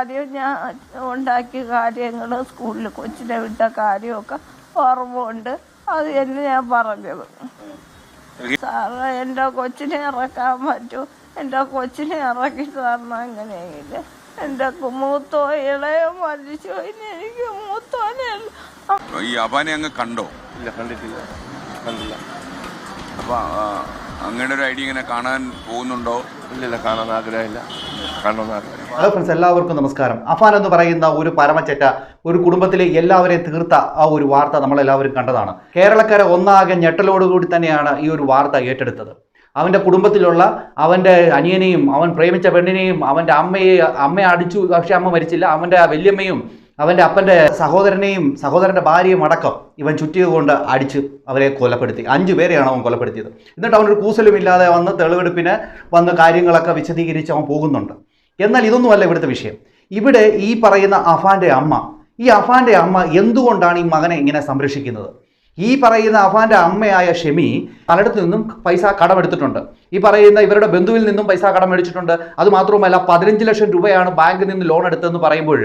കാര്യം ഞാൻ ഉണ്ടാക്കിയ കാര്യങ്ങൾ സ്കൂളിൽ കൊച്ചിനെ വിട്ട കാര്യമൊക്കെ ഓർമ്മയുണ്ട്. അത് തന്നെ ഞാൻ പറഞ്ഞത്. സാറ് എന്റെ കൊച്ചിനെ ഇറക്കാൻ പറ്റൂ. എന്റെ കൊച്ചിനെ ഇറക്കി തരണം അങ്ങനെയെങ്കിൽ എന്റെ മൂത്തോ ഇളയോ മരിച്ചു. ഇനി എനിക്ക് മൂത്തോനെ ഈ അപാനെ അങ്ങ് കണ്ടോ? ഇല്ല കണ്ടിട്ടില്ല. കണ്ടില്ല. അപ്പൊ അങ്ങനെ ഒരു ഐഡിയ ഇങ്ങനെ കാണാൻ പോകുന്നുണ്ടോ? ഇല്ല കാണാൻ ആഗ്രഹമില്ല. ഹലോ ഫ്രണ്ട്സ് എല്ലാവർക്കും നമസ്കാരം. അഫാൻ എന്ന് പറയുന്ന ഒരു പരമച്ചറ്റ ഒരു കുടുംബത്തിലെ എല്ലാവരെയും തീർത്ത ആ ഒരു വാർത്ത നമ്മളെല്ലാവരും കണ്ടതാണ്. കേരളക്കാരെ ഒന്നാകെ ഞെട്ടലോടുകൂടി തന്നെയാണ് ഈ ഒരു വാർത്ത ഏറ്റെടുത്തത്. അവന്റെ കുടുംബത്തിലുള്ള അവന്റെ അനിയനെയും അവൻ പ്രേമിച്ച പെണ്ണിനെയും അവന്റെ അമ്മയെ അമ്മയെ അടിച്ചു പക്ഷേ അമ്മ മരിച്ചില്ല. അവന്റെ വല്യമ്മയും അവന്റെ അപ്പന്റെ സഹോദരനെയും സഹോദരന്റെ ഭാര്യയും അടക്കം ഇവൻ ചുറ്റിയതുകൊണ്ട് കൊണ്ട് അടിച്ച് അവരെ കൊലപ്പെടുത്തി. അഞ്ചു പേരെയാണ് അവൻ കൊലപ്പെടുത്തിയത്. എന്നിട്ട് അവനൊരു കൂസലും ഇല്ലാതെ വന്ന് തെളിവെടുപ്പിന് വന്ന് കാര്യങ്ങളൊക്കെ വിശദീകരിച്ച് അവൻ പോകുന്നുണ്ട്. എന്നാൽ ഇതൊന്നുമല്ല ഇവിടുത്തെ വിഷയം. ഇവിടെ ഈ പറയുന്ന അഫാന്റെ അമ്മ ഈ അഫാന്റെ അമ്മ എന്തുകൊണ്ടാണ് ഈ മകനെ ഇങ്ങനെ സംരക്ഷിക്കുന്നത്? ഈ പറയുന്ന അഫാന്റെ അമ്മയായ ഷെമി പലയിടത്തു നിന്നും പൈസ കടമെടുത്തിട്ടുണ്ട് ഈ പറയുന്ന ഇവരുടെ ബന്ധുവിൽ നിന്നും പൈസ കടമെടുത്തിട്ടുണ്ട് അത് മാത്രവുമല്ല പതിനഞ്ച് ലക്ഷം രൂപയാണ് ബാങ്കിൽ നിന്ന് ലോൺ എടുത്തതെന്ന് പറയുമ്പോൾ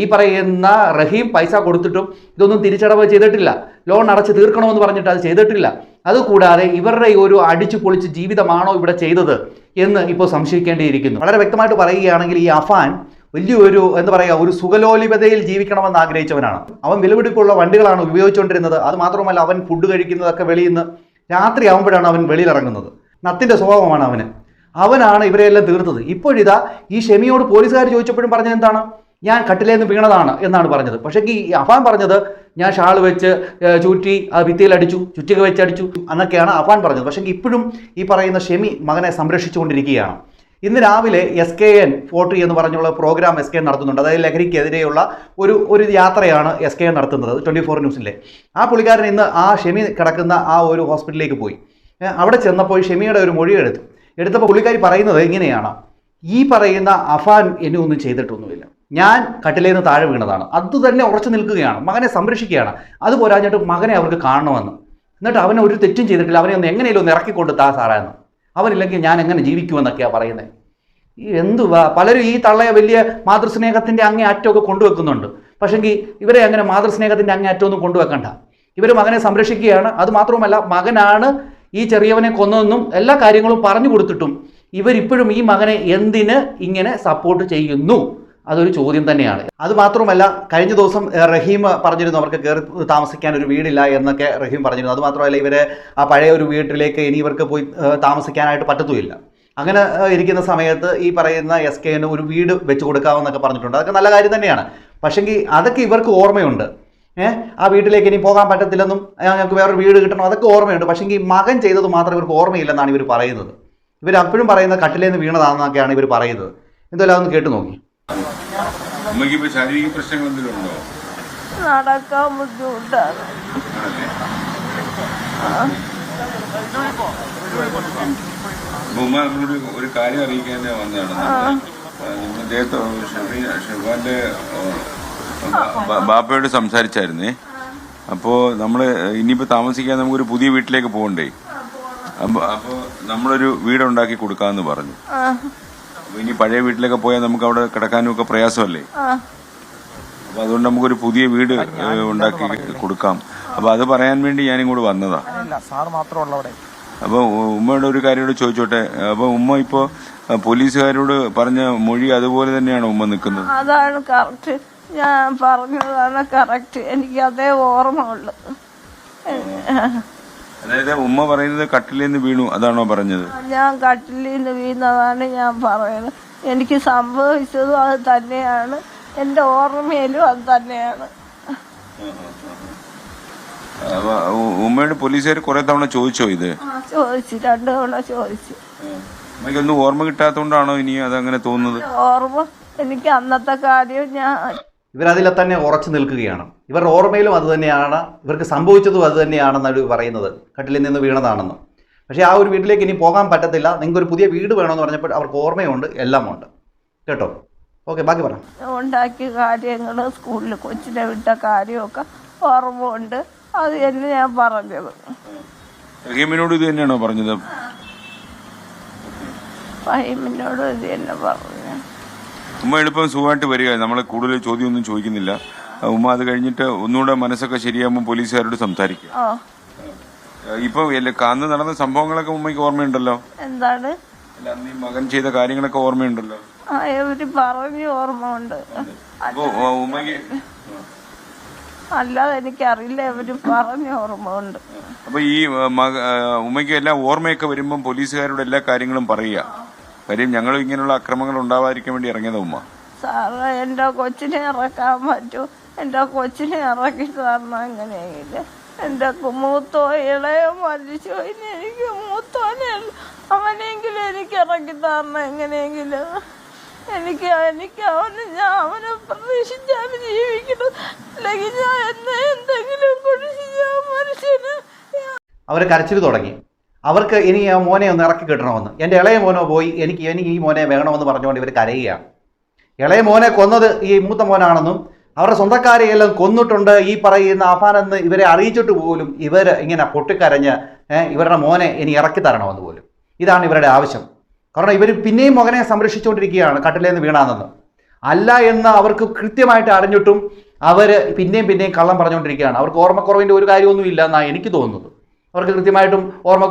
ഈ പറയുന്ന റഹീം പൈസ കൊടുത്തിട്ടും ഇതൊന്നും തിരിച്ചടവ് ചെയ്തിട്ടില്ല. ലോൺ അടച്ച് തീർക്കണമെന്ന് പറഞ്ഞിട്ട് അത് ചെയ്തിട്ടില്ല. അതുകൂടാതെ ഇവരുടെ ഈ ഒരു അടിച്ചു പൊളിച്ച് ജീവിതമാണോ ഇവിടെ ചെയ്തത് എന്ന് ഇപ്പോൾ സംശയിക്കേണ്ടിയിരിക്കുന്നു. വളരെ വ്യക്തമായിട്ട് പറയുകയാണെങ്കിൽ ഈ അഫാൻ വലിയൊരു എന്താ പറയുക ഒരു സുഖലോലിപതയിൽ ജീവിക്കണമെന്ന് ആഗ്രഹിച്ചവനാണ്. അവൻ വിലപിടിപ്പുള്ള വണ്ടികളാണ് ഉപയോഗിച്ചുകൊണ്ടിരുന്നത്. അത് മാത്രമല്ല അവൻ ഫുഡ് കഴിക്കുന്നതൊക്കെ വെളിയിൽ നിന്ന് രാത്രി ആകുമ്പോഴാണ് അവൻ വെളിയിലിറങ്ങുന്നത് നത്തിന്റെ സ്വഭാവമാണ് അവന്. അവനാണ് ഇവരെയെല്ലാം തീർത്തത്. ഇപ്പോഴിതാ ഈ ഷെമിയോട് പോലീസുകാർ ചോദിച്ചപ്പോഴും പറഞ്ഞത് എന്താണ്? ഞാൻ കട്ടിലേന്ന് വീണതാണ് എന്നാണ് പറഞ്ഞത്. പക്ഷേ ഈ അഫാൻ പറഞ്ഞത് ഞാൻ ഷാൾ വെച്ച് ചുറ്റി ഭിത്തിയിൽ അടിച്ചു ചുറ്റിക വെച്ച് അടിച്ചു എന്നൊക്കെയാണ് അഫാൻ പറഞ്ഞത്. പക്ഷേ ഇപ്പോഴും ഈ പറയുന്ന ഷെമി മകനെ സംരക്ഷിച്ചുകൊണ്ടിരിക്കുകയാണ്. ഇന്ന് രാവിലെ എസ് കെ എൻ ഫോർട്ടി എന്ന് പറഞ്ഞുള്ള പ്രോഗ്രാം എസ് കെ എൻ നടത്തുന്നുണ്ട്. അതായത് ലഹരിക്കെതിരെയുള്ള ഒരു ഒരു യാത്രയാണ് എസ് കെ എൻ നടത്തുന്നത് ട്വന്റി ഫോർ ന്യൂസിലെ. ആ പുള്ളിക്കാരൻ ഇന്ന് ആ ഷെമി കിടക്കുന്ന ആ ഒരു ഹോസ്പിറ്റലിലേക്ക് പോയി. അവിടെ ചെന്നപ്പോൾ ഷെമിയുടെ ഒരു മൊഴി എടുത്തു എടുത്തപ്പോൾ പുള്ളിക്കാരി പറയുന്നത് ഇങ്ങനെയാണ്. ഈ പറയുന്ന അഫാൻ എന്നെ ഒന്നും ചെയ്തിട്ടൊന്നുമില്ല. ഞാൻ കട്ടിലേന്ന് താഴെ വീണതാണ്. അത് തന്നെ ഉറച്ചു നിൽക്കുകയാണ്. മകനെ സംരക്ഷിക്കുകയാണ്. അത് പോരാഞ്ഞിട്ട് മകനെ അവർക്ക് കാണണമെന്ന്. എന്നിട്ട് അവനെ ഒരു തെറ്റും ചെയ്തിട്ടില്ല. അവനെ ഒന്ന് എങ്ങനെയും ഒന്ന് ഇറക്കിക്കൊണ്ട് താ സാറാന്ന് അവനില്ലെങ്കിൽ ഞാൻ എങ്ങനെ ജീവിക്കുമെന്നൊക്കെയാണ് പറയുന്നത് ഈ എന്തുവാ പലരും ഈ തള്ളയെ വലിയ മാതൃസ്നേഹത്തിന്റെ അങ്ങേ അറ്റമൊക്കെ കൊണ്ടുവെക്കുന്നുണ്ട്. പക്ഷെങ്കിൽ ഇവരെ അങ്ങനെ മാതൃസ്നേഹത്തിന്റെ അങ്ങേ അറ്റമൊന്നും കൊണ്ടുവെക്കണ്ട. ഇവർ മകനെ സംരക്ഷിക്കുകയാണ്. അത് മാത്രവുമല്ല മകനാണ് ഈ ചെറിയവനെ കൊന്നതെന്നും എല്ലാ കാര്യങ്ങളും പറഞ്ഞു കൊടുത്തിട്ടും ഇവരിപ്പോഴും ഈ മകനെ എന്തിന് ഇങ്ങനെ സപ്പോർട്ട് ചെയ്യുന്നു? അതൊരു ചോദ്യം തന്നെയാണ്. അത് മാത്രമല്ല കഴിഞ്ഞ ദിവസം റഹീം പറഞ്ഞിരുന്നു അവർക്ക് കയറി താമസിക്കാൻ ഒരു വീടില്ല എന്നൊക്കെ റഹീം പറഞ്ഞിരുന്നു. അതുമാത്രമല്ല ഇവരെ ആ പഴയ ഒരു വീട്ടിലേക്ക് ഇനി ഇവർക്ക് പോയി താമസിക്കാനായിട്ട് പറ്റത്തുമില്ല. അങ്ങനെ ഇരിക്കുന്ന സമയത്ത് ഈ പറയുന്ന എസ് കെന് ഒരു വീട് വെച്ച് കൊടുക്കാമെന്നൊക്കെ പറഞ്ഞിട്ടുണ്ട്. അതൊക്കെ നല്ല കാര്യം തന്നെയാണ്. പക്ഷെങ്കിൽ അതൊക്കെ ഇവർക്ക് ഓർമ്മയുണ്ട്. ഏഹ് ആ വീട്ടിലേക്ക് ഇനി പോകാൻ പറ്റത്തില്ലെന്നും ഞങ്ങൾക്ക് വേറൊരു വീട് കിട്ടണം അതൊക്കെ ഓർമ്മയുണ്ട്. പക്ഷേങ്കിൽ മകൻ ചെയ്തത് മാത്രം ഇവർക്ക് ഓർമ്മയില്ലെന്നാണ് ഇവർ പറയുന്നത്. ഇവർ അപ്പോഴും പറയുന്ന കട്ടിലേന്ന് വീണതാണെന്നൊക്കെയാണ് ഇവർ പറയുന്നത്. എന്തായാലും അതൊന്ന് കേട്ടു നോക്കി. അമ്മയ്ക്ക് ഇപ്പൊ ശാരീരിക പ്രശ്നങ്ങൾ എന്തെങ്കിലും ഉണ്ടോ? നടക്കാൻ ബുദ്ധിമുട്ടാണ്. അപ്പൊ ഉമ്മ നമ്മളോട് ഒരു കാര്യം അറിയിക്കാൻ വന്നതാണ്. ഷെഫാന്റെ ബാപ്പയോട് സംസാരിച്ചായിരുന്നേ. അപ്പോൾ നമ്മൾ ഇനിയിപ്പോൾ താമസിക്കാൻ നമുക്കൊരു പുതിയ വീട്ടിലേക്ക് പോകണ്ടേ. അപ്പോൾ അപ്പോൾ നമ്മളൊരു വീടുണ്ടാക്കി കൊടുക്കാമെന്ന് പറഞ്ഞു. ഇനി പഴയ വീട്ടിലൊക്കെ പോയാൽ നമുക്ക് അവിടെ കിടക്കാനും ഒക്കെ പ്രയാസമല്ലേ അപ്പൊ അതുകൊണ്ട് നമുക്കൊരു പുതിയ വീട് ഉണ്ടാക്കി കൊടുക്കാം. അപ്പൊ അത് പറയാൻ വേണ്ടി ഞാൻ ഇങ്ങോട്ട് വന്നതാ അപ്പൊ ഉമ്മയുടെ ഒരു കാര്യം ചോദിച്ചോട്ടെ? അപ്പൊ ഉമ്മ ഇപ്പോ പോലീസുകാരോട് പറഞ്ഞ മൊഴി അതുപോലെ തന്നെയാണ് ഉമ്മ നിൽക്കുന്നത്? അതാണ് കറക്റ്റ് ഞാൻ പറഞ്ഞതാണ് കറക്റ്റ് എനിക്ക് അതേ ഓർമ്മ ഉള്ളു അതായത് ഉമ്മ പറയുന്നത് കട്ടിലിൽ നിന്ന് വീണു അതാണോ പറഞ്ഞത്? ഞാൻ കട്ടിലിൽ നിന്ന് വീണതാണ് ഞാൻ പറയുന്നത്. എനിക്ക് സംഭവിച്ചതും അത് തന്നെയാണ്. എന്റെ ഓർമ്മയിലും അത് തന്നെയാണ്. ഉമ്മയുടെ പോലീസുകാർ കുറെ തവണ ചോദിച്ചോ ഇത്? ചോദിച്ചു. രണ്ടു തവണ ചോദിച്ചു. ഉമ്മയ്ക്കൊന്നും ഓർമ്മ കിട്ടാത്തോണ്ടാണോ ഇനി അതങ്ങനെ തോന്നുന്നത്? ഓർമ്മ എനിക്ക് അന്നത്തെ കാര്യം ഞാൻ ഇവരതിലെ തന്നെ ഉറച്ചു നിൽക്കുകയാണ്. ഇവരുടെ ഓർമ്മയിലും അതുതന്നെയാണ് ഇവർക്ക് സംഭവിച്ചതും അത് തന്നെയാണെന്ന് അവർ പറയുന്നത്. കട്ടിലിൽ നിന്ന് വീണതാണെന്ന്. പക്ഷേ ആ ഒരു വീട്ടിലേക്ക് ഇനി പോകാൻ പറ്റത്തില്ല. നിങ്ങൾക്കൊരു പുതിയ വീട് വേണമെന്ന് പറഞ്ഞപ്പോൾ അവർക്ക് ഓർമ്മയുണ്ട് എല്ലാം ഉണ്ട് കേട്ടോ? ഓക്കെ ബാക്കി പറ. ഉണ്ടാക്കിയ കാര്യങ്ങൾ സ്കൂളിൽ കൊച്ചിനെ വിട്ട കാര്യമൊക്കെ ഓർമ്മയുണ്ട്. അത് തന്നെ ഞാൻ പറഞ്ഞത്. റഹീമിനോട് ഇത് തന്നെയാണോ പറഞ്ഞത്? ഫൈമിനോട് ഇത് തന്നെ പറഞ്ഞു ഉമ്മ എളുപ്പം സുഖമായിട്ട് വരിക. നമ്മൾ കൂടുതൽ ചോദ്യമൊന്നും ചോദിക്കുന്നില്ല. ഉമ്മ അത് കഴിഞ്ഞിട്ട് ഒന്നുകൂടെ മനസ്സൊക്കെ ശരിയാകുമ്പോൾ പോലീസുകാരോട് സംസാരിക്കുക. ഓ ഇപ്പൊ കാന്ന് നടന്ന സംഭവങ്ങളൊക്കെ ഉമ്മയ്ക്ക് ഓർമ്മയുണ്ടല്ലോ? എന്താണ്? അല്ല, അന്ന് ഈ മകൻ ചെയ്ത കാര്യങ്ങളൊക്കെ ഓർമ്മയുണ്ടല്ലോ? ആ ഇവർ പറഞ്ഞു ഓർമ്മ ഉണ്ട് അപ്പൊ ഉമ്മയ്ക്ക് അല്ലാതെ എനിക്കറിയില്ല ഇവർ പറഞ്ഞ ഓർമ്മ ഉണ്ട് അപ്പൊ ഈ ആ, മക ആ, ഉമ്മയ്ക്ക് എല്ലാം ഓർമ്മയൊക്കെ വരുമ്പോൾ പോലീസുകാരോട് എല്ലാ കാര്യങ്ങളും പറയുക. കാര്യം ഞങ്ങൾ ഇങ്ങനെയുള്ള അക്രമങ്ങൾ ഉണ്ടാവാതിരിക്കാൻ വേണ്ടി ഇറങ്ങിയത് ഉമ്മ. സാറ് എന്റെ കൊച്ചിനെ ഇറക്കാൻ പറ്റൂ. എന്റെ കൊച്ചിനെ ഇറക്കി സാറിന് എങ്ങനെയെങ്കിലും എന്റെ മൂത്തോ ഇളയോ മരിച്ചു. ഇനി എനിക്ക് മൂത്തോനെ അവനെങ്കിലും എനിക്ക് ഇറക്കി തരണം എങ്ങനെയെങ്കിലും എനിക്ക് എനിക്ക് അവന് ഞാൻ അവനെ പ്രതീക്ഷിച്ചാണ് ജീവിക്കണം. അല്ലെങ്കിൽ ഞാൻ എന്നെ എന്തെങ്കിലും കുടിച്ച് ഞാൻ മനുഷ്യന് അവർ കരച്ചിൽ തുടങ്ങി. അവർക്ക് ഇനി ആ മോനെ ഒന്ന് ഇറക്കി കിട്ടണമെന്ന്. എന്റെ ഇളയ മോനോ പോയി എനിക്ക് എനിക്ക് ഈ മോനെ വേണമെന്ന് പറഞ്ഞുകൊണ്ട് ഇവർ കരയുകയാണ്. ഇളയ മോനെ കൊന്നത് ഈ മൂത്ത മോനാണെന്നും അവരുടെ സ്വന്തക്കാരെയെല്ലാം കൊന്നിട്ടുണ്ട് ഈ പറയുന്ന അഫാനെന്ന് ഇവരെ അറിയിച്ചിട്ട് പോലും ഇവർ ഇങ്ങനെ പൊട്ടിക്കരഞ്ഞ് ഇവരുടെ മോനെ ഇനി ഇറക്കി തരണമെന്ന് പോലും. ഇതാണ് ഇവരുടെ ആവശ്യം. കാരണം ഇവർ പിന്നെയും മകനെ സംരക്ഷിച്ചുകൊണ്ടിരിക്കുകയാണ് കട്ടിലേന്ന് വീണാന്നെന്ന്. അല്ല എന്ന് അവർക്ക് കൃത്യമായിട്ട് അറിഞ്ഞിട്ടും അവർ പിന്നെയും പിന്നെയും കള്ളം പറഞ്ഞുകൊണ്ടിരിക്കുകയാണ്. അവർക്ക് ഓർമ്മക്കുറവിന്റെ ഒരു കാര്യമൊന്നും ഇല്ല എന്നാണ് എനിക്ക് തോന്നുന്നത്. അവർക്ക് കൃത്യമായിട്ടും ഓർമ്മ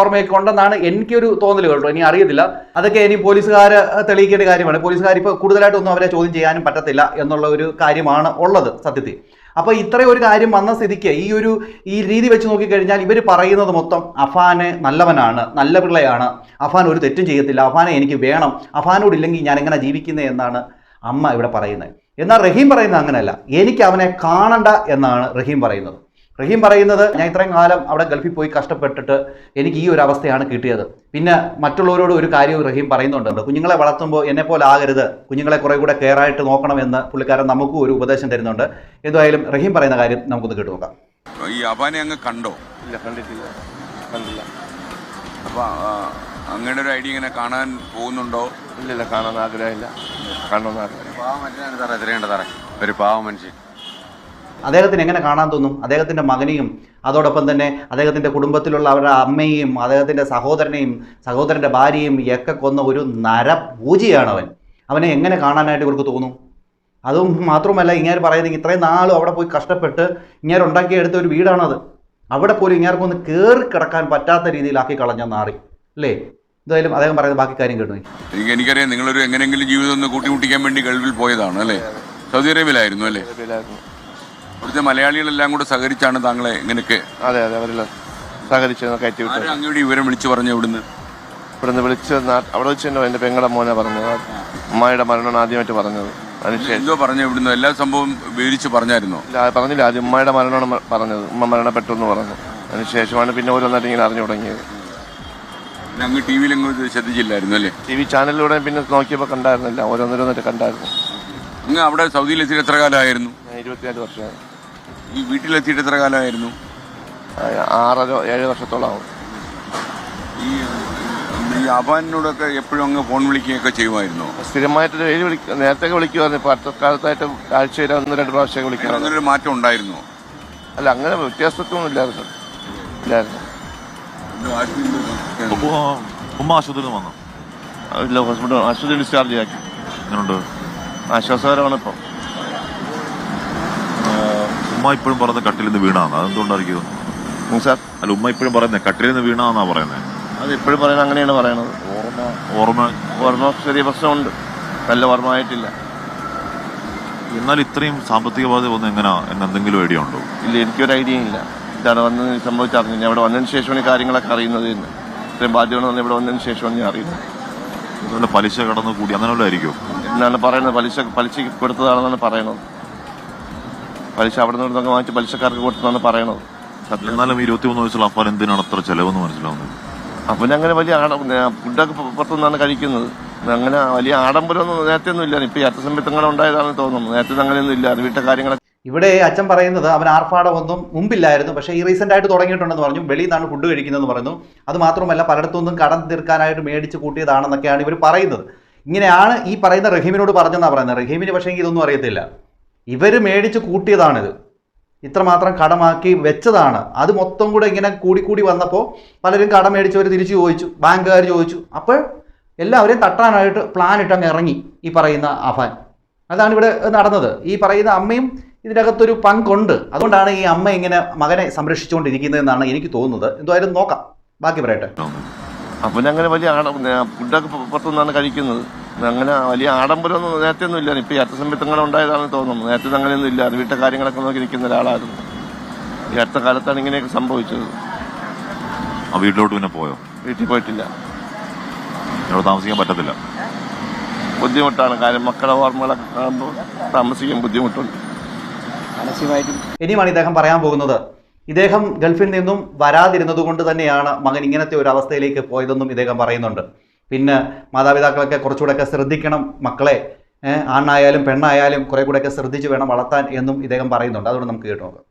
ഓർമ്മയൊക്കെ ഉണ്ടെന്നാണ് എനിക്കൊരു തോന്നൽ കേട്ടോ. ഇനി അറിയത്തില്ല. അതൊക്കെ ഇനി പോലീസുകാർ തെളിയിക്കേണ്ട കാര്യമാണ്. പോലീസുകാർ ഇപ്പോൾ കൂടുതലായിട്ടൊന്നും അവരെ ചോദ്യം ചെയ്യാനും പറ്റത്തില്ല എന്നുള്ള ഒരു കാര്യമാണ് ഉള്ളത് സത്യത്തിൽ. അപ്പോൾ ഇത്രയും ഒരു കാര്യം വന്ന സ്ഥിതിക്ക് ഈ ഒരു ഈ രീതി വെച്ച് നോക്കിക്കഴിഞ്ഞാൽ ഇവർ പറയുന്നത് മൊത്തം അഫാന് നല്ലവനാണ് നല്ല പിള്ളയാണ്. അഫാൻ ഒരു തെറ്റും ചെയ്യത്തില്ല. അഫാനെ എനിക്ക് വേണം. അഫാനോടില്ലെങ്കിൽ ഞാൻ എങ്ങനെ ജീവിക്കുന്നത് എന്നാണ് അമ്മ ഇവിടെ പറയുന്നത്. എന്നാൽ റഹീം പറയുന്നത് അങ്ങനെയല്ല. എനിക്ക് അവനെ കാണണ്ട എന്നാണ് റഹീം പറയുന്നത്. റഹീം പറയുന്നത് ഞാൻ ഇത്രയും കാലം അവിടെ ഗൾഫിൽ പോയി കഷ്ടപ്പെട്ടിട്ട് എനിക്ക് ഈ ഒരു അവസ്ഥയാണ് കിട്ടിയത്. പിന്നെ മറ്റുള്ളവരോട് ഒരു കാര്യവും റഹീം പറയുന്നുണ്ട്. കുഞ്ഞുങ്ങളെ വളർത്തുമ്പോൾ എന്നെ പോലെ ആകരുത്. കുഞ്ഞുങ്ങളെ കുറെ കൂടെ കെയർ ആയിട്ട് നോക്കണമെന്ന് പുള്ളിക്കാരൻ നമുക്കും ഒരു ഉപദേശം തരുന്നുണ്ട്. എന്തായാലും റഹീം പറയുന്ന കാര്യം നമുക്കൊന്ന് കേട്ടു നോക്കാം. ഈ അബാനെ അങ്ങ് കണ്ടോ? ഇല്ല കണ്ടിട്ടില്ല. കണ്ടില്ല. അങ്ങനെ ഒരു ഐഡിയ ഇങ്ങനെ കാണാൻ പോകുന്നുണ്ടോ? ഇല്ല കാണാൻ ആഗ്രഹമില്ല. കാണണമെന്ന് ആഗ്രഹം പാവം മനുഷ്യനാണ് സാറേ എത്രയുണ്ട് സാറേ. ഒരു പാവം മനുഷ്യൻ. അദ്ദേഹത്തിന് എങ്ങനെ കാണാൻ തോന്നും? അദ്ദേഹത്തിന്റെ മകനെയും അതോടൊപ്പം തന്നെ അദ്ദേഹത്തിന്റെ കുടുംബത്തിലുള്ള അവരുടെ അമ്മയെയും അദ്ദേഹത്തിന്റെ സഹോദരനെയും സഹോദരന്റെ ഭാര്യയും ഒക്കെ കൊന്ന ഒരു നരപൂജയാണ് അവൻ. അവനെ എങ്ങനെ കാണാനായിട്ട് ഇവർക്ക് തോന്നും? അതും മാത്രമല്ല ഇങ്ങനെ പറയുന്നത് ഇത്രയും നാളും അവിടെ പോയി കഷ്ടപ്പെട്ട് ഇങ്ങനെ ഉണ്ടാക്കിയെടുത്ത ഒരു വീടാണത്. അവിടെ പോലും ഇങ്ങേർക്കൊന്ന് കയറി കിടക്കാൻ പറ്റാത്ത രീതിയിലാക്കി കളഞ്ഞ നാറി. അല്ലേ? എന്തായാലും അദ്ദേഹം പറയുന്ന ബാക്കി കാര്യം കേട്ടു. എനിക്ക് എനിക്കറിയാം നിങ്ങളൊരു എങ്ങനെയെങ്കിലും ജീവിതം ഒന്ന് കൂട്ടിമുട്ടിക്കാൻ വേണ്ടി ഗൾഫിൽ പോയതാണ് അല്ലേ? സൗദി അറേബ്യയിലായിരുന്നു അല്ലേ. ഇവിടുത്തെ മലയാളികളെല്ലാം കൂടെ സഹകരിച്ചാണ് താങ്കളെ ഇങ്ങനെയൊക്കെ അതെ അതെ അവരെല്ലാം സഹകരിച്ച് കയറ്റി വിട്ടു ആരും അങ്ങോട്ട് വിവരം വിളിച്ചു പറഞ്ഞു ഇവിടുന്ന് ഇവിടുന്ന് വിളിച്ച് നാ- അവിടെ വെച്ച് തന്നെ എന്റെ പെങ്ങളുടെ മോനെ പറഞ്ഞത്. അമ്മായിയുടെ മരണമാണ് ആദ്യമായിട്ട് പറഞ്ഞത്. അതിനുശേഷം എന്തോ പറഞ്ഞു ഇവിടുന്ന് എല്ലാ സംഭവം വിവരിച്ച് പറഞ്ഞായിരുന്നോ? ഇല്ല അത് പറഞ്ഞില്ല. ആദ്യം ഉമ്മയുടെ മരണമാണ് മ- പറഞ്ഞത്. ഉമ്മ മരണപ്പെട്ടു എന്ന് പറഞ്ഞു. അതിനുശേഷമാണ് പിന്നെ ഓരോന്നായിട്ട് ഇങ്ങനെ അറിഞ്ഞു തുടങ്ങിയത്. പിന്നെ അങ്ങ് ടി വിയിൽ അങ്ങ് ഇത് ശ്രദ്ധിച്ചില്ലായിരുന്നു അല്ലേ? ടി വി ചാനലിലൂടെ പിന്നെ നോക്കിയപ്പോൾ കണ്ടായിരുന്നില്ല. ഓരോന്നോരോന്നിട്ട് കണ്ടായിരുന്നു. അങ്ങ് അവിടെ സൗദിയിലെത്തിയിട്ട് എത്ര കാലമായിരുന്നു? ഞാൻ വർഷമായി ഈ വീട്ടിലെത്തിയിട്ട് എത്ര കാലമായിരുന്നു? ആറര ഏഴ് വർഷത്തോളം ആവും. ഈ ഈ എപ്പോഴും അങ്ങ് ഫോൺ വിളിക്കുകയൊക്കെ ചെയ്യുമായിരുന്നു? സ്ഥിരമായിട്ട് ഏഴ് വിളിക്ക നേരത്തെ വിളിക്കുമായിരുന്നു. ഇപ്പോൾ അടുത്ത കാലത്തായിട്ട് ആഴ്ചയിൽ ഒന്ന് രണ്ട് പ്രാവശ്യം വിളിക്കണം അങ്ങനെ ഒരു മാറ്റം ഉണ്ടായിരുന്നു? അല്ല അങ്ങനെ വ്യത്യാസത്തൊന്നും ഇല്ലായിരുന്നു. ഇല്ലായിരുന്നു. ഉമ്മ ഉമ്മ ആശുപത്രിയിൽ നിന്ന് വന്നു? ഇല്ല ഹോസ്പിറ്റൽ ആശുപത്രി ഡിസ്ചാർജ് ആക്കി. അങ്ങനെയുണ്ട് ആശ്വാസകരമാണ് ഇപ്പം. ഉമ്മ ഇപ്പോഴും പറയുന്നത് കട്ടിൽ നിന്ന് വീണാന്ന്. അതെന്തുകൊണ്ടായിരിക്കും? സാർ അല്ല ഉമ്മ ഇപ്പോഴും പറയുന്നത് കട്ടിൽ നിന്ന് വീണാന്നാ പറയുന്നത്. അത് ഇപ്പോഴും പറയുന്നത് അങ്ങനെയാണ് പറയുന്നത്. ഓർമ്മ ഓർമ്മ. ഓർമ്മ ചെറിയ പ്രശ്നമുണ്ട്. നല്ല ഓർമ്മ എന്നാൽ ഇത്രയും സാമ്പത്തിക ബാധ്യത വന്ന് എങ്ങനെയാ എന്ന് എന്തെങ്കിലും ഐഡിയ ഉണ്ടോ? ഇല്ല എനിക്കൊരു ഐഡിയ ഇല്ല. ഇതാണ് വന്ന് സംഭവിച്ചറിഞ്ഞു ഞാൻ ഇവിടെ വന്നതിന് ശേഷമാണ് ഈ കാര്യങ്ങളൊക്കെ അറിയുന്നത് ഇത്രയും ബാധ്യത ഇവിടെ വന്നതിന് ശേഷമാണ് ഞാൻ അറിയുന്നത്. അതുപോലെ പലിശ കടന്നു കൂടി അങ്ങനെ എന്നാണ് പറയുന്നത് പലിശ പലിശക്ക് കൊടുത്തതാണെന്നാണ് പറയുന്നത്. പലിശ അവിടെ നിന്ന് ഇവിടെ വാങ്ങിച്ച് പലിശക്കാർക്ക് കൊടുത്തതാണ് പറയണത് എന്നാലും ഇരുപത്തിമൂന്ന് വയസ്സുള്ള അപ്പാൻ എന്തിനാണ് അത്ര ചെലവെന്ന് മനസ്സിലാവുന്നത്? അപ്പം അങ്ങനെ വലിയ ആടം ഫുഡൊക്കെ പുറത്തുനിന്നാണ് കഴിക്കുന്നത്. അങ്ങനെ വലിയ ആഡംബരമൊന്നും നേരത്തെ ഒന്നും ഇല്ല ഇപ്പം ഈ അർത്ഥസംബന്ധങ്ങൾ ഉണ്ടായതാണെന്ന് തോന്നുന്നു. നേരത്തെ അങ്ങനെയൊന്നും ഇല്ല വീട്ടിലെ കാര്യങ്ങളൊക്കെ ഇവിടെ അച്ഛൻ പറയുന്നത് അവൻ ആർഭാടമൊന്നും മുമ്പില്ലായിരുന്നു. പക്ഷേ ഈ റീസെന്റ് ആയിട്ട് തുടങ്ങിയിട്ടുണ്ടെന്ന് പറഞ്ഞു. വെളിയിൽ നിന്നാണ് ഫുഡ് കഴിക്കുന്നതെന്ന് പറഞ്ഞു അത് മാത്രമല്ല പലയിടത്തുനിന്നും കടം തീർക്കാനായിട്ട് മേടിച്ച് കൂട്ടിയതാണെന്നൊക്കെയാണ് ഇവർ പറയുന്നത്. ഇങ്ങനെയാണ് ഈ പറയുന്ന റഹീമിനോട് പറഞ്ഞെന്നാണ് പറയുന്നത്. റഹീമിന് പക്ഷേ ഇതൊന്നും അറിയത്തില്ല. ഇവർ മേടിച്ച് കൂട്ടിയതാണിത്. ഇത്രമാത്രം കടമാക്കി വെച്ചതാണ്. അത് മൊത്തം കൂടെ ഇങ്ങനെ കൂടി കൂടി വന്നപ്പോൾ പലരും കടം മേടിച്ചവർ തിരിച്ചു ചോദിച്ചു. ബാങ്കുകാർ ചോദിച്ചു. അപ്പോൾ എല്ലാവരെയും തട്ടാനായിട്ട് പ്ലാൻ ഇട്ടങ്ങ് ഇറങ്ങി ഈ പറയുന്ന അഫാൻ. അതാണ് ഇവിടെ നടന്നത്. ഈ പറയുന്ന അമ്മയും ഇതിനകത്തൊരു പങ്കുണ്ട്. അതുകൊണ്ടാണ് ഈ അമ്മ ഇങ്ങനെ മകനെ സംരക്ഷിച്ചുകൊണ്ടിരിക്കുന്നതെന്നാണ് എനിക്ക് തോന്നുന്നത്. എന്തായാലും നോക്കാം. ബാക്കി പറയട്ടെ. അപ്പൊ അങ്ങനെ വലിയ ആട ഫുഡൊക്കെ പുറത്തുനിന്നാണ് കഴിക്കുന്നത്. അങ്ങനെ വലിയ ആഡംബരമൊന്നും നേരത്തെ ഒന്നും ഇല്ലായിരുന്നു ഇപ്പൊ ഈ അടുത്ത സമയത്ത് ഉണ്ടായതാണെന്ന് തോന്നുന്നു. നേരത്തെ അങ്ങനെയൊന്നും ഇല്ല. വീട്ടിലെ കാര്യങ്ങളൊക്കെ നോക്കി നിൽക്കുന്ന ഒരാളായിരുന്നു. ഈ അടുത്ത കാലത്താണ് ഇങ്ങനെയൊക്കെ സംഭവിച്ചത്. ആ വീട്ടിലോട്ട് പിന്നെ പോയോ? വീട്ടിൽ പോയിട്ടില്ല. ഇവിടെ താമസിക്കാൻ പറ്റത്തില്ല. ബുദ്ധിമുട്ടാണ്. കാര്യം മക്കളെ ഓർമ്മകളൊക്കെ കാണുമ്പോൾ താമസിക്കാൻ ബുദ്ധിമുട്ടുണ്ട്. ഇനിയുമാണ് ഇദ്ദേഹം പറയാൻ പോകുന്നത്. ഇദ്ദേഹം ഗൾഫിൽ നിന്നും വരാതിരുന്നത് കൊണ്ട് തന്നെയാണ് മകൻ ഇങ്ങനത്തെ ഒരു അവസ്ഥയിലേക്ക് പോയതെന്നും ഇദ്ദേഹം പറയുന്നുണ്ട്. പിന്നെ മാതാപിതാക്കളൊക്കെ കുറച്ചുകൂടെയൊക്കെ ശ്രദ്ധിക്കണം മക്കളെ. ആണായാലും പെണ്ണായാലും കുറെ കൂടെയൊക്കെ ശ്രദ്ധിച്ച് വേണം വളർത്താൻ എന്നും ഇദ്ദേഹം പറയുന്നുണ്ട്. അതുകൊണ്ട് നമുക്ക് കേട്ടു നോക്കാം.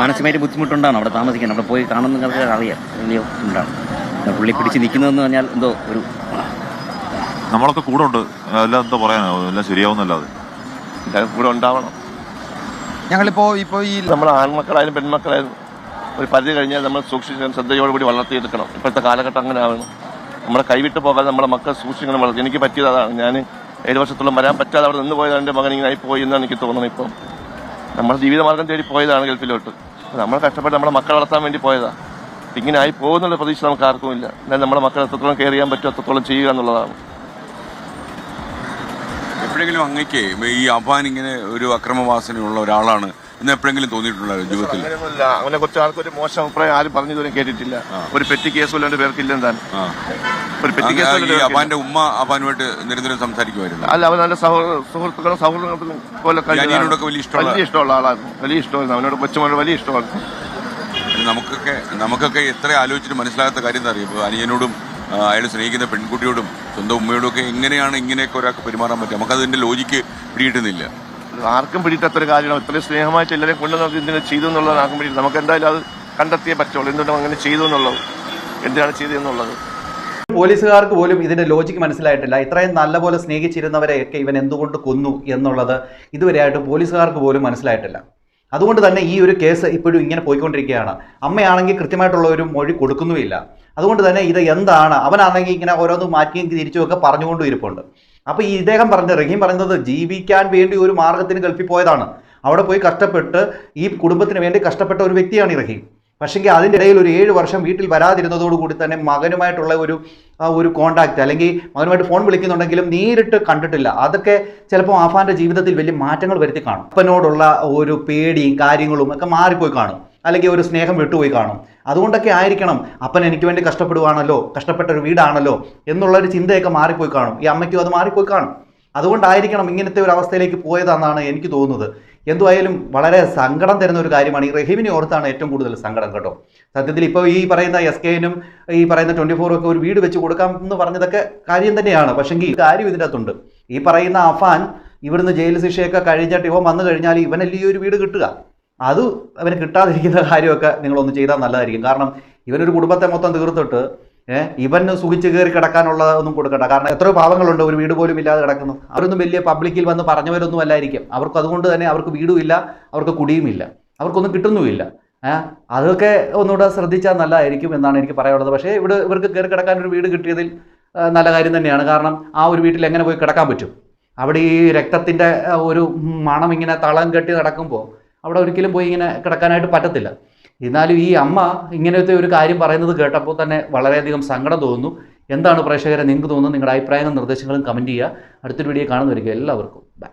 മാനസികമായിട്ട് ബുദ്ധിമുട്ടുണ്ടാണ്? അവിടെ താമസിക്കാൻ? അവിടെ പോയി കാണുന്ന അറിയാം. വലിയ പുള്ളി പിടിച്ച് നിൽക്കുന്നതെന്ന് പറഞ്ഞാൽ എന്തോ ഒരു നമ്മളൊക്കെ കൂടെ ഉണ്ട്. എല്ലാം എന്താ പറയാനോ? എല്ലാം ശരിയാവുന്നല്ലാതെ കൂടെ ഉണ്ടാവണം. ഞങ്ങളിപ്പോ ഇപ്പോ ഈ നമ്മൾ ആൺമക്കളായാലും പെൺമക്കളായാലും ഒരു പരിധി കഴിഞ്ഞാൽ നമ്മൾ സൂക്ഷിച്ച് ശ്രദ്ധയോടുകൂടി വളർത്തിയെടുക്കണം ഇപ്പോഴത്തെ കാലഘട്ടം അങ്ങനെ ആവണം നമ്മളെ കൈവിട്ട് പോകാതെ നമ്മളെ മക്കൾ സൂക്ഷിക്കണം വളർത്തി. എനിക്ക് പറ്റിയത് അതാണ്. ഞാൻ ഏഴ് വർഷത്തോളം വരാൻ പറ്റാതെ അവിടെ നിന്ന് പോയത് എന്റെ മകൻ ഇങ്ങനെ പോയി എന്നാണ് എനിക്ക് തോന്നുന്നത് ഇപ്പം. നമ്മൾ ജീവിതമാർഗം തേടി പോയതാണ് ഗൾഫിലോട്ട്. നമ്മൾ കഷ്ടപ്പെട്ട് നമ്മുടെ മക്കളെ വളർത്താൻ വേണ്ടി പോയതാണ് ഇങ്ങനെ ആയി പോകുന്നുള്ള പ്രതീക്ഷ നമുക്ക് ആർക്കും ഇല്ല. എന്നാൽ നമ്മുടെ മക്കളെ എത്രത്തോളം കെയർ ചെയ്യാൻ പറ്റും അത്രത്തോളം ചെയ്യുക എന്നുള്ളതാണ്. എപ്പോഴെങ്കിലും അങ്ങക്ക് ഈ അഫാൻ ഇങ്ങനെ ഒരു അക്രമവാസനയുള്ള ഒരാളാണ് എന്ന് എപ്പോഴെങ്കിലും തോന്നിയിട്ടുള്ള ജീവിതത്തിൽ? അങ്ങനെയൊന്നുമില്ല. അവനെ കുറച്ച് ആൾക്കൊരു മോശം അഭിപ്രായം ആരും പറഞ്ഞു ഇതുവരെ കേട്ടിട്ടില്ല. ഒരു പെറ്റി കേസ് എന്റെ പേർക്കില്ല എന്താണ്? ഒരു പെറ്റി കേസ് ഉമ്മ അഫാനുമായിട്ട് നിരന്തരം സംസാരിക്കുമായിരുന്നു. അല്ല അവൻ നല്ല സുഹൃത്തുക്കളും സൗഹൃദങ്ങളും പോലെ അനിയനോടൊക്കെ വലിയ ഇഷ്ടമുള്ള- വലിയ ഇഷ്ടമുള്ള ആളായിരുന്നു വലിയ ഇഷ്ടമായിരുന്നു. അവനോട് കൊച്ചുമോനോട് വലിയ ഇഷ്ടമായിരുന്നു നമുക്കൊക്കെ നമുക്കൊക്കെ എത്ര ആലോചിച്ചിട്ട് മനസ്സിലാകാത്ത കാര്യം എന്താ അറിയാം? അനിയനോടും അയാൾ സ്നേഹിക്കുന്ന പെൺകുട്ടിയോടും സ്വന്തം ഉമ്മയോടും ഒക്കെ എങ്ങനെയാണ് ഇങ്ങനെയൊക്കെ ഒരാൾക്ക് പെരുമാറാൻ പറ്റുക? നമുക്കതിന്റെ ലോജിക്ക് പിടികിട്ടുന്നില്ല. ആർക്കും പിടിയിട്ടത്ര കാര്യമാണ് ഇത്രയും സ്നേഹമായിട്ട് എല്ലാവരെയും കൊണ്ട് നമുക്ക് ഇതിനെ ചെയ്തു എന്നുള്ളത് ആർക്കും പിടി നമുക്ക് എന്തായാലും അത് കണ്ടെത്തിയേ പറ്റുള്ളൂ. എന്തുകൊണ്ടും അങ്ങനെ ചെയ്തു എന്നുള്ളത് എന്തിനാണ് ചെയ്തതെന്നുള്ളത് പോലീസുകാർക്ക് പോലും ഇതിന്റെ ലോജിക്ക് മനസ്സിലായിട്ടില്ല. ഇത്രയും നല്ലപോലെ സ്നേഹിച്ചിരുന്നവരെയൊക്കെ ഇവൻ എന്തുകൊണ്ട് കൊന്നു എന്നുള്ളത് ഇതുവരെയായിട്ട് പോലീസുകാർക്ക് പോലും മനസ്സിലായിട്ടില്ല. അതുകൊണ്ട് തന്നെ ഈ ഒരു കേസ് ഇപ്പോഴും ഇങ്ങനെ പോയിക്കൊണ്ടിരിക്കുകയാണ്. അമ്മയാണെങ്കിൽ കൃത്യമായിട്ടുള്ള ഒരു മൊഴി കൊടുക്കുന്നുമില്ല. അതുകൊണ്ട് തന്നെ ഇത് എന്താണ്? അവനാണെങ്കിൽ ഇങ്ങനെ ഓരോന്നും മാറ്റിയും തിരിച്ചും ഒക്കെ പറഞ്ഞുകൊണ്ടും ഇരിപ്പുണ്ട്. അപ്പോൾ ഈ ഇദ്ദേഹം പറഞ്ഞത് റഹീം പറയുന്നത് ജീവിക്കാൻ വേണ്ടി ഒരു മാർഗത്തിന് ഗൾഫിൽ പോയതാണ്. അവിടെ പോയി കഷ്ടപ്പെട്ട് ഈ കുടുംബത്തിന് വേണ്ടി കഷ്ടപ്പെട്ട ഒരു വ്യക്തിയാണ് ഈ റഹീം. പക്ഷെങ്കിൽ അതിന്റെ ഇടയിൽ ഒരു ഏഴ് വർഷം വീട്ടിൽ വരാതിരുന്നതോടുകൂടി തന്നെ മകനുമായിട്ടുള്ള ഒരു ഒരു കോണ്ടാക്റ്റ് അല്ലെങ്കിൽ മകനുമായിട്ട് ഫോൺ വിളിക്കുന്നുണ്ടെങ്കിലും നേരിട്ട് കണ്ടിട്ടില്ല. അതൊക്കെ ചിലപ്പോൾ ആഫാന്റെ ജീവിതത്തിൽ വലിയ മാറ്റങ്ങൾ വരുത്തി കാണും. അപ്പനോടുള്ള ഒരു പേടിയും കാര്യങ്ങളും ഒക്കെ മാറിപ്പോയി കാണും. അല്ലെങ്കിൽ ഒരു സ്നേഹം വിട്ടുപോയി കാണും. അതുകൊണ്ടൊക്കെ ആയിരിക്കണം അപ്പൻ എനിക്ക് വേണ്ടി കഷ്ടപ്പെടുവാണല്ലോ കഷ്ടപ്പെട്ട ഒരു വീടാണല്ലോ എന്നുള്ളൊരു ചിന്തയൊക്കെ മാറിപ്പോയി കാണും. ഈ അമ്മയ്ക്കും അത് മാറിപ്പോയി കാണും. അതുകൊണ്ടായിരിക്കണം ഇങ്ങനത്തെ ഒരു അവസ്ഥയിലേക്ക് പോയതെന്നാണ് എനിക്ക് തോന്നുന്നത്. എന്തുമായാലും വളരെ സങ്കടം തരുന്ന ഒരു കാര്യമാണ്. ഈ റഹീമിനെ ഓർത്താണ് ഏറ്റവും കൂടുതൽ സങ്കടം കേട്ടോ. സത്യത്തിൽ ഇപ്പോൾ ഈ പറയുന്ന എസ് കെനും ഈ പറയുന്ന ട്വന്റി ഫോറും ഒക്കെ ഒരു വീട് വെച്ച് കൊടുക്കാം എന്ന് പറഞ്ഞതൊക്കെ കാര്യം തന്നെയാണ്. പക്ഷെങ്കിൽ കാര്യം ഇതിന്റെ അകത്തുണ്ട് ഈ പറയുന്ന അഫാൻ ഇവിടുന്ന് ജയിൽ ശിക്ഷയൊക്കെ കഴിഞ്ഞിട്ട് ഇവൻ വന്നു കഴിഞ്ഞാൽ ഇവനല്ലേ ഈ ഒരു വീട് കിട്ടുക? അത് അവന് കിട്ടാതിരിക്കുന്ന കാര്യമൊക്കെ നിങ്ങളൊന്ന് ചെയ്താൽ നല്ലതായിരിക്കും. കാരണം ഇവനൊരു കുടുംബത്തെ മൊത്തം തീർത്തിട്ട് ഇവന് സുഖിച്ച് കയറി കിടക്കാനുള്ള ഒന്നും കൊടുക്കണ്ട. കാരണം എത്രയോ പാവങ്ങളുണ്ട് ഒരു വീട് പോലും ഇല്ലാതെ കിടക്കുന്നു. അവരൊന്നും വലിയ പബ്ലിക്കിൽ വന്ന് പറഞ്ഞവരൊന്നും അല്ലായിരിക്കും. അവർക്ക് അതുകൊണ്ട് തന്നെ അവർക്ക് വീടും ഇല്ല അവർക്ക് കുടിയുമില്ല അവർക്കൊന്നും കിട്ടുന്നുമില്ല. അതൊക്കെ ഒന്നുകൂടെ ശ്രദ്ധിച്ചാൽ നല്ലതായിരിക്കും എന്നാണ് എനിക്ക് പറയാനുള്ളത്. പക്ഷേ ഇവിടെ ഇവർക്ക് കയറി കിടക്കാൻ ഒരു വീട് കിട്ടിയതിൽ നല്ല കാര്യം തന്നെയാണ്. കാരണം ആ ഒരു വീട്ടിൽ എങ്ങനെ പോയി കിടക്കാൻ പറ്റും? അവിടെ ഈ രക്തത്തിന്റെ ഒരു മണം ഇങ്ങനെ തളം കെട്ടി നടക്കുമ്പോൾ അവിടെ ഒരിക്കലും പോയി ഇങ്ങനെ കിടക്കാനായിട്ട് പറ്റത്തില്ല. എന്നാലും ഈ അമ്മ ഇങ്ങനത്തെ ഒരു കാര്യം പറയുന്നത് കേട്ടപ്പോൾ തന്നെ വളരെയധികം സങ്കടം തോന്നുന്നു. എന്താണ് പ്രേക്ഷകരെ നിങ്ങൾക്ക് തോന്നുന്നത്? നിങ്ങളുടെ അഭിപ്രായങ്ങളും നിർദ്ദേശങ്ങളും കമന്റ് ചെയ്യുക. അടുത്തൊരു വീഡിയോ കാണുന്നവരിക്കും എല്ലാവർക്കും ബൈ